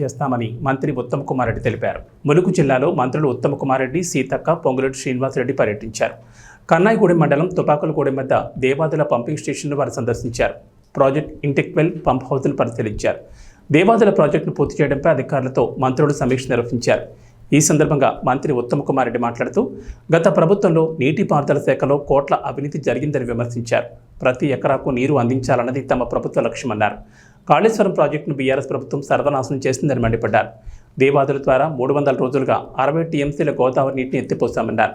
చేస్తామని మంత్రి ఉత్తమ్ కుమార్ రెడ్డి తెలిపారు. ములుగు జిల్లాలో మంత్రులు ఉత్తమ్ కుమార్ రెడ్డి సీతక్క పొంగులెడ్డి శ్రీనివాసరెడ్డి పర్యటించారు. కన్నాయిగూడెం మండలం తుపాకులగూడెం వద్ద దేవాదుల పంపింగ్ స్టేషన్ను వారు సందర్శించారు. ప్రాజెక్ట్ ఇంటెక్వెల్ పంప్ హౌస్ను పరిశీలించారు. దేవాదుల ప్రాజెక్టును పూర్తి చేయడంపై అధికారులతో మంత్రులు సమీక్ష నిర్వహించారు. ఈ సందర్భంగా మంత్రి ఉత్తమ్ కుమార్ రెడ్డి మాట్లాడుతూ గత ప్రభుత్వంలో నీటిపారుదల శాఖలో కోట్ల అవినీతి జరిగిందని విమర్శించారు. ప్రతి ఎకరాకు నీరు అందించాలన్నది తమ ప్రభుత్వ లక్ష్యమన్నారు. కాళేశ్వరం ప్రాజెక్టును బీఆర్ఎస్ ప్రభుత్వం సర్వనాశనం చేసిందని మండిపడ్డారు. దేవాదుల ద్వారా మూడు వందల రోజులుగా అరవై టీఎంసీల గోదావరి నీటిని ఎత్తిపోశామన్నారు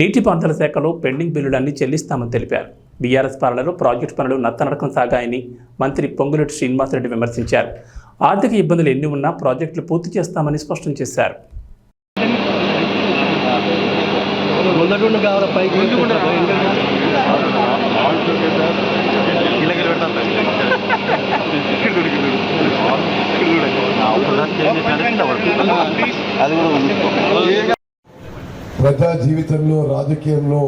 నీటిపారుదల శాఖలో పెండింగ్ బిల్లులన్నీ చెల్లిస్తామని తెలిపారు. బీఆర్ఎస్ పాలనలో ప్రాజెక్టు పనులు నత్తనడకం సాగాయని మంత్రి పొంగులేటి శ్రీనివాసరెడ్డి విమర్శించారు. ఆర్థిక ఇబ్బందులు ఎన్ని ఉన్నా ప్రాజెక్టులు పూర్తి చేస్తామని స్పష్టం చేశారు. పైకి? అది కూడా ప్రజా జీవితంలో రాజకీయంలో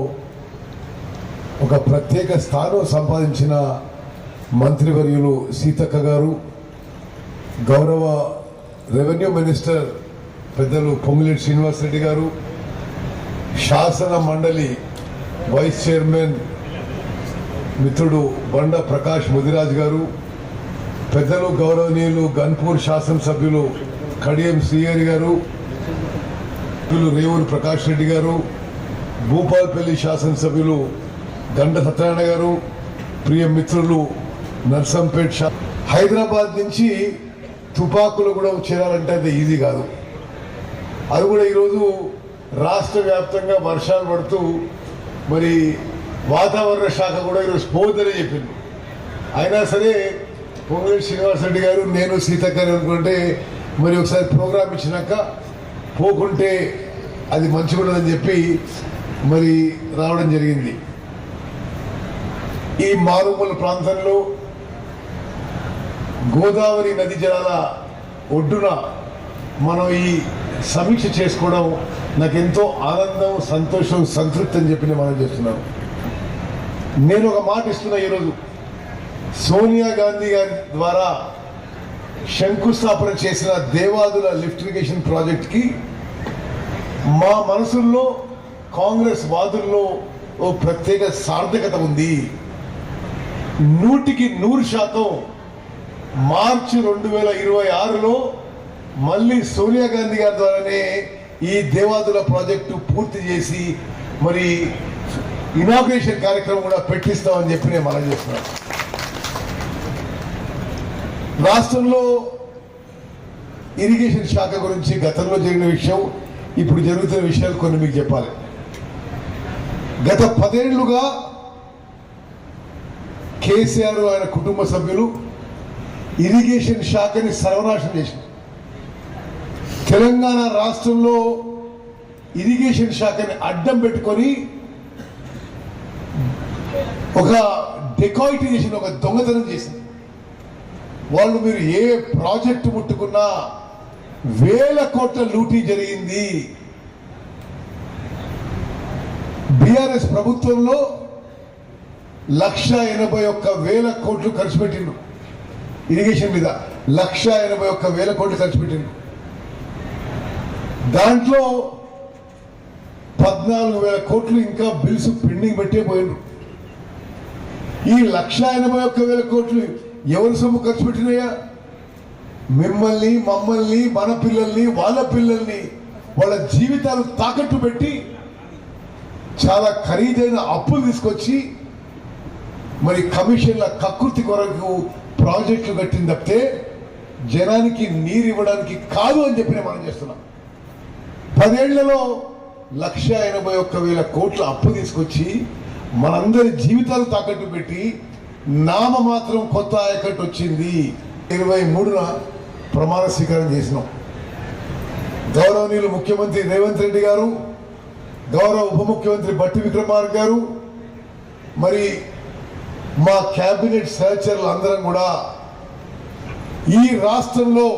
ఒక ప్రత్యేక స్థానం సంపాదించిన మంత్రివర్యులు సీతక్క గారు గౌరవ రెవెన్యూ మినిస్టర్ పెద్దలు పొంగులేటి శ్రీనివాసరెడ్డి గారు శాసన మండలి వైస్ చైర్మన్ మిత్రుడు బండ ప్రకాష్ ముదిరాజ్ గారు పెద్దలు గౌరవనీయులు గన్పూర్ శాసనసభ్యులు కడియం శ్రీహరి గారు సభ్యులు రేవూరు ప్రకాష్ రెడ్డి గారు భూపాల్పల్లి శాసనసభ్యులు గండ సత్యనారాయణ గారు ప్రియ మిత్రులు నర్సంపేట్ షా హైదరాబాద్ నుంచి తుపాకులు కూడా చేరాలంటే అది ఈజీ కాదు. అది కూడా ఈరోజు రాష్ట్ర వ్యాప్తంగా వర్షాలు పడుతూ మరి వాతావరణ శాఖ కూడా ఈరోజు పోదని చెప్పింది. అయినా సరే పొంగులేటి శ్రీనివాసరెడ్డి గారు నేను సీతక్క అనుకుంటే మరి ఒకసారి ప్రోగ్రామ్ ఇచ్చినాక పోకుంటే అది మంచిగా ఉండదని చెప్పి మరి రావడం జరిగింది. ఈ మారుమూల ప్రాంతంలో గోదావరి నది జలాల ఒడ్డున మనం ఈ సమీక్ష చేసుకోవడం నాకు ఎంతో ఆనందం సంతోషం సంతృప్తి అని చెప్పి నేను మనం చేస్తున్నాను. నేను ఒక మాట ఇస్తున్నా ఈరోజు. సోనియా గాంధీ గారి ద్వారా శంకుస్థాపన చేసిన దేవాదుల లిఫ్టిగేషన్ ప్రాజెక్ట్కి మా మనసుల్లో కాంగ్రెస్ వాదుల్లో ఓ ప్రత్యేక సార్థకత ఉంది. నూటికి నూరు శాతం మార్చి రెండు వేల ఇరవై ఆరులో మళ్ళీ సోనియా గాంధీ గారి ద్వారానే ఈ దేవాదుల ప్రాజెక్టు పూర్తి చేసి మరి ఇనాగ్రేషన్ కార్యక్రమం కూడా పెట్టిస్తామని చెప్పి నేను మనం చేస్తున్నాను. రాష్ట్రంలో ఇరిగేషన్ శాఖ గురించి గతంలో జరిగిన విషయం ఇప్పుడు జరుగుతున్న విషయాలు కొన్ని మీకు చెప్పాలి. గత పదేళ్ళుగా కేసీఆర్ ఆయన కుటుంబ సభ్యులు ఇరిగేషన్ శాఖని సర్వనాశనం చేసింది. తెలంగాణ రాష్ట్రంలో ఇరిగేషన్ శాఖని అడ్డం పెట్టుకొని ఒక డెకాయిటీ ఒక దొంగతనం చేసింది. వాళ్ళు మీరు ఏ ప్రాజెక్టు ముట్టుకున్నా వేల కోట్ల లూటీ జరిగింది. బీఆర్ఎస్ ప్రభుత్వంలో లక్ష ఎనభై ఒక్క వేల కోట్లు ఖర్చు పెట్టిండు ఇరిగేషన్ మీద లక్ష ఎనభై ఒక్క వేల కోట్లు ఖర్చు పెట్టిండు దాంట్లో పద్నాలుగు వేల కోట్లు ఇంకా బిల్స్ పెండింగ్ పెట్టే పోయిండు ఈ లక్ష ఎనభై ఒక్క వేల కోట్లు ఎవరి సొమ్ము ఖర్చు పెట్టినాయా మిమ్మల్ని మమ్మల్ని మన పిల్లల్ని వాళ్ళ పిల్లల్ని వాళ్ళ జీవితాలు తాకట్టు పెట్టి చాలా ఖరీదైన అప్పులు తీసుకొచ్చి మరి కమిషన్ల కకృతి కొరకు ప్రాజెక్టులు కట్టింది తప్పితే జనానికి నీరు ఇవ్వడానికి కాదు అని చెప్పి మనం చేస్తున్నాం. పదేళ్ళలో లక్ష ఎనభై ఒక్క వేల కోట్ల అప్పు తీసుకొచ్చి మనందరి జీవితాలు తాకట్టు పెట్టి నామ మాత్రం కొత్త ఆయకట్టు వచ్చింది. ఇరవై మూడున ప్రమాణ స్వీకారం చేసినాం. గౌరవనీయులు ముఖ్యమంత్రి రేవంత్ రెడ్డి గారు గౌరవ ఉప ముఖ్యమంత్రి బట్టి విక్రమార్క గారు మరి మా క్యాబినెట్ సహచరులు అందరం కూడా ఈ రాష్ట్రంలో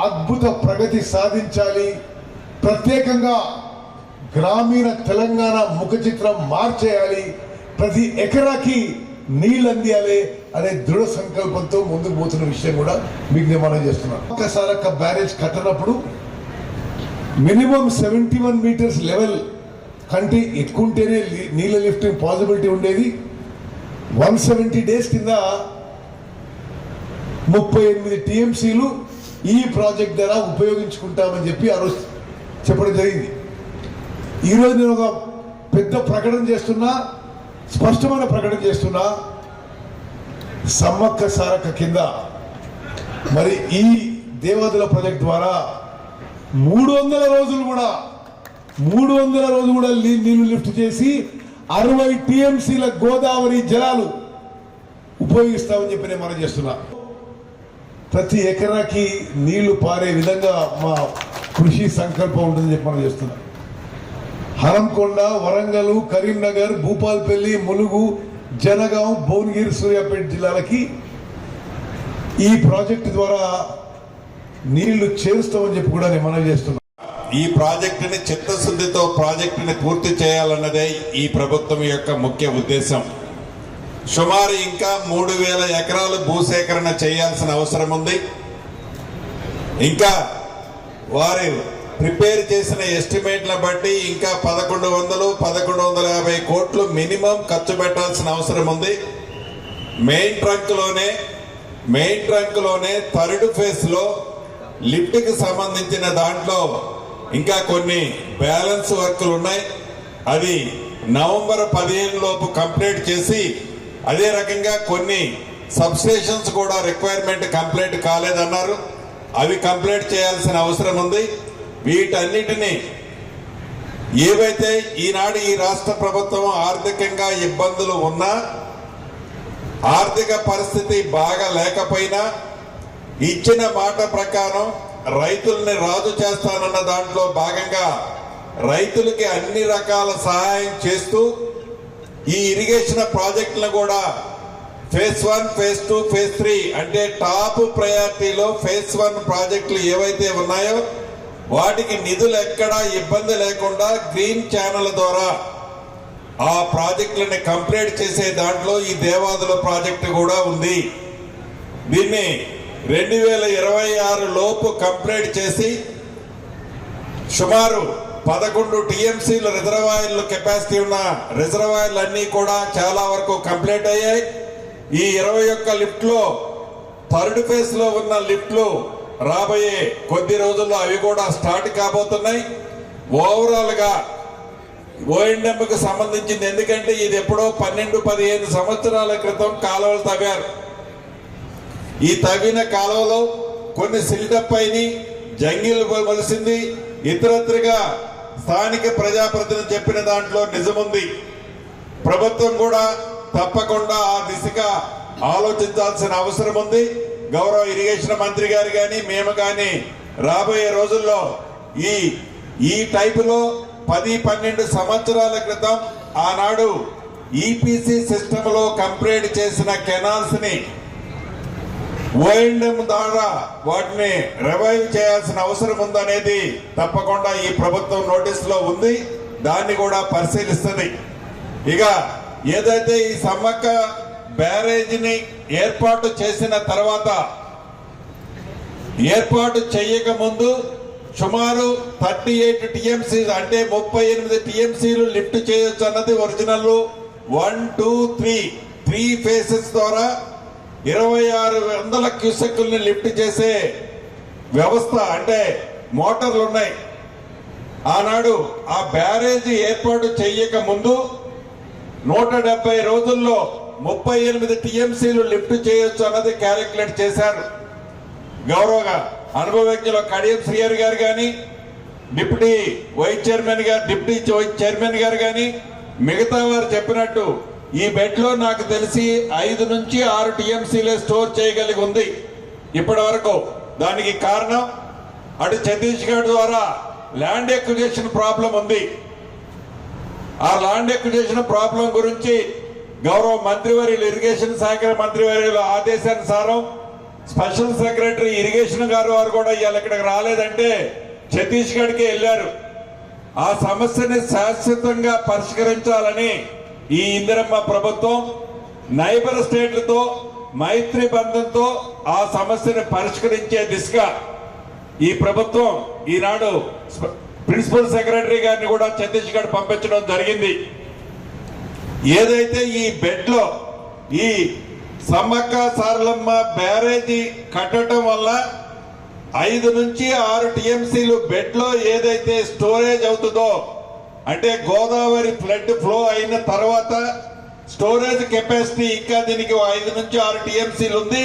అద్భుత ప్రగతి సాధించాలి. ప్రత్యేకంగా గ్రామీణ తెలంగాణ ముఖ చిత్రం మార్చేయాలి. ప్రతి ఎకరాకి నీళ్ళు అందియాలి అనే దృఢ సంకల్పంతో ముందుకు పోతున్న విషయం కూడా మీకు నిర్మాణం చేస్తున్నాను ఒక్కసారి ఒక barrage కట్టనప్పుడు minimum seventy one metres level కంటే ఎక్కువ ఉంటేనే నీళ్ళ లిఫ్టింగ్ పాసిబిలిటీ ఉండేది. వన్ సెవెంటీ డేస్ కింద ముప్పై ఎనిమిది టీఎంసీలు ఈ ప్రాజెక్ట్ ద్వారా ఉపయోగించుకుంటామని చెప్పి ఆ రోజు చెప్పడం జరిగింది. ఈరోజు నేను ఒక పెద్ద ప్రకటన చేస్తున్నా. స్పష్టమైన ప్రకటన చేస్తున్నా సమ్మక్క సారక్క కింద మరి ఈ దేవతల ప్రాజెక్ట్ ద్వారా మూడు వందల రోజులు కూడా మూడు వందల రోజులు కూడా నీళ్ళు నీళ్ళు లిఫ్ట్ చేసి అరవై టీఎంసీల గోదావరి జలాలు ఉపయోగిస్తామని చెప్పి నేను మనం చేస్తున్నా. ప్రతి ఎకరాకి నీళ్ళు పారే విధంగా మా కృషి సంకల్పం ఉంటుందని చెప్పి మనం చేస్తున్నాం. హరంకొండ వరంగల్ కరీంనగర్ భూపాల్పల్లి ములుగు జనగాం భువనగిరి సూర్యాపేట జిల్లాలకి ఈ ప్రాజెక్టు ద్వారా నీళ్ళు చేరుస్తామని చెప్పి కూడా నేను మనవి చేస్తున్నాను. ఈ ప్రాజెక్టుని చిత్తశుద్ధితో ప్రాజెక్టుని పూర్తి చేయాలన్నదే ఈ ప్రభుత్వం యొక్క ముఖ్య ఉద్దేశం. సుమారు ఇంకా మూడు వేల ఎకరాలు భూసేకరణ చేయాల్సిన అవసరం ఉంది. ఇంకా వారు ప్రిపేర్ చేసిన ఎస్టిమేట్ల బట్టి ఇంకా పదకొండు వందలు పదకొండు వందల యాభై కోట్లు మినిమం ఖర్చు పెట్టాల్సిన అవసరం ఉంది. మెయిన్ ట్రంక్లోనే మెయిన్ ట్రంక్లోనే థర్డ్ ఫేజ్లో లిఫ్ట్కి సంబంధించిన దాంట్లో ఇంకా కొన్ని బ్యాలెన్స్ వర్క్లు ఉన్నాయి. అది నవంబర్ పదిహేను లోపు కంప్లీట్ చేసి అదే రకంగా కొన్ని సబ్స్టేషన్స్ కూడా రిక్వైర్మెంట్ కంప్లీట్ కాలేదన్నారు. అవి కంప్లీట్ చేయాల్సిన అవసరం ఉంది. వీటన్నిటిని ఏవైతే ఈనాడు ఈ రాష్ట్ర ప్రభుత్వం ఆర్థికంగా ఇబ్బందులు ఉన్నా ఆర్థిక పరిస్థితి బాగా లేకపోయినా ఇచ్చిన మాట ప్రకారం రైతుల్ని రాజు చేస్తానన్న దాంట్లో భాగంగా రైతులకి అన్ని రకాల సహాయం చేస్తూ ఈ ఇరిగేషన్ ప్రాజెక్టులను కూడా phase one phase two phase three అంటే టాప్ ప్రయారిటీలో ఫేజ్ వన్ ప్రాజెక్టులు ఏవైతే ఉన్నాయో వాటికి నిధులు ఎక్కడా ఇబ్బంది లేకుండా గ్రీన్ ఛానల్ ద్వారా ఆ ప్రాజెక్టులని కంప్లీట్ చేసే దాంట్లో ఈ దేవాదుల ప్రాజెక్టు కూడా ఉంది. దీన్ని రెండు వేల ఇరవై ఆరు లోపు కంప్లీట్ చేసి సుమారు పదకొండు టీఎంసీలు రిజర్వాయర్లు కెపాసిటీ ఉన్న రిజర్వాయర్లు అన్నీ కూడా చాలా వరకు కంప్లీట్ అయ్యాయి. ఈ ఇరవై ఒక్క లిఫ్ట్లో థర్డ్ ఫేజ్లో ఉన్న లిఫ్ట్లు రాబోయే కొద్ది రోజుల్లో అవి కూడా స్టార్ట్ కాబోతున్నాయి. ఓవరాల్గా ఓఎండెంకు సంబంధించింది ఎందుకంటే ఇది ఎప్పుడో పన్నెండు పదిహేను సంవత్సరాల క్రితం కాలువలు తవ్వారు. ఈ తవ్విన కాలువలో కొన్ని సిల్టప్ అయినాయి జంగిల్ వలసింది ఇతరత్రిగా స్థానిక ప్రజాప్రతిని చెప్పిన దాంట్లో నిజముంది. ప్రభుత్వం కూడా తప్పకుండా ఆ దిశగా ఆలోచించాల్సిన అవసరం ఉంది గౌరవ ఇరిగేషన్ మంత్రి గారు కానీ మేము కానీ రాబోయే రోజుల్లో ఈ ఈ టైపులో పది పన్నెండు సంవత్సరాల క్రితం ఆనాడు ఈపీసీ సిస్టంలో కంప్లీట్ చేసిన కెనాల్స్ని ఓఎండ్ఎం ద్వారా వాటిని రివైవ్ చేయాల్సిన అవసరం ఉందనేది తప్పకుండా ఈ ప్రభుత్వం నోటీసులో ఉంది. దాన్ని కూడా పరిశీలిస్తుంది. ఇక ఏదైతే ఈ సమ్మక్క బ్యారేజీని ఏర్పాటు చేసిన తర్వాత ఏర్పాటు చేయక ముందు సుమారు థర్టీ ఎయిట్ టీఎంసీ అంటే ముప్పై ఎనిమిది టీఎంసీలు లిఫ్ట్ చేయొచ్చు అన్నది original one two three three phases ద్వారా ఇరవై ఆరు వందల క్యూసెక్కుల్ని లిఫ్ట్ చేసే వ్యవస్థ అంటే మోటార్లు ఉన్నాయి. ఆనాడు ఆ బ్యారేజీ ఏర్పాటు చేయక ముందు నూట డెబ్బై రోజుల్లో ముప్పై ఎనిమిది టీఎంసీలు లిఫ్ట్ చేయొచ్చు అన్నది క్యాలిక్యులేట్ చేశారు. గౌరవగా అనుభవజ్ఞులు కడియం శ్రీయర్ గారు కానీ డిప్యూటీ వైస్ చైర్మన్ గారు డిప్యూటీ వైస్ చైర్మన్ గారు కానీ మిగతా వారు చెప్పినట్టు ఈ బెడ్లో నాకు తెలిసి ఐదు నుంచి ఆరు టీఎంసీలే స్టోర్ చేయగలిగి ఉంది. ఇప్పటి వరకు దానికి కారణం అటు ఛత్తీస్గఢ్ ద్వారా ల్యాండ్ ఎక్విజేషన్ ప్రాబ్లం ఉంది. ఆ ల్యాండ్ ఎక్విజేషన్ ప్రాబ్లం గురించి గౌరవ మంత్రివర్యులు ఇరిగేషన్ శాఖ మంత్రివర్యుల ఆదేశానుసారం స్పెషల్ సెక్రటరీ ఇరిగేషన్ గారు వారు కూడా ఇవాళ ఇక్కడికి రాలేదంటే ఛత్తీస్గఢ్కి వెళ్ళారు. ఆ సమస్యని శాశ్వతంగా పరిష్కరించాలని ఈ ఇందిరమ్మ ప్రభుత్వం నైబర్ స్టేట్లతో మైత్రి బంధంతో ఆ సమస్యను పరిష్కరించే దిశగా ఈ ప్రభుత్వం ఈనాడు ప్రిన్సిపల్ సెక్రటరీ గారిని కూడా ఛత్తీస్గఢ్ పంపించడం జరిగింది. ఏదైతే ఈ బెడ్లో ఈ సమ్మక్క సారలమ్మ బ్యారేజీ కట్టడం వల్ల ఐదు నుంచి ఆరు టీఎంసీలు బెడ్లో ఏదైతే స్టోరేజ్ అవుతుందో అంటే గోదావరి ఫ్లడ్ ఫ్లో అయిన తర్వాత స్టోరేజ్ కెపాసిటీ ఇంకా దీనికి ఐదు నుంచి ఆరు టీఎంసీలు ఉంది.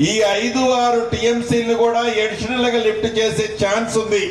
ఈ ఐదు ఆరు టీఎంసీలు కూడా ఎడిషనల్గా లిఫ్ట్ చేసే ఛాన్స్ ఉంది.